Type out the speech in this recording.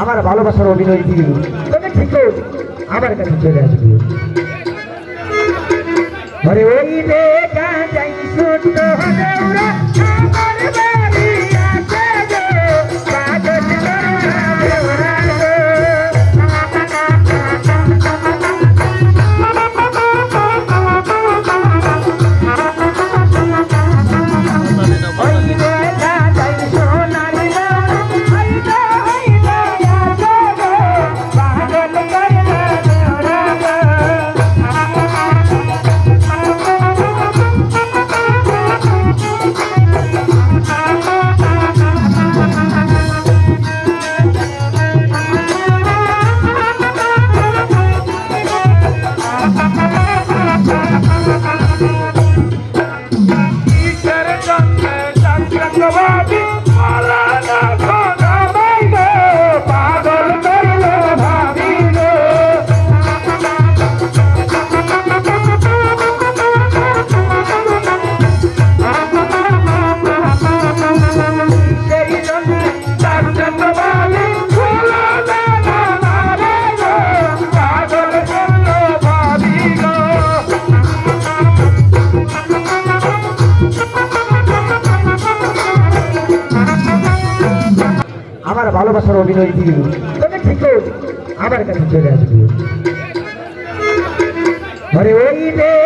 আমার ভালোবাসার অভিনয় দিবি। তবে ঠিক আমার কাছে চলে আসবি। ওই রে যাই শুদ্ধ আমার ভালোবাসার অভিনয় দিবি। তবে ঠিক আমার কাছে চলে আসবি। আরে ওই রে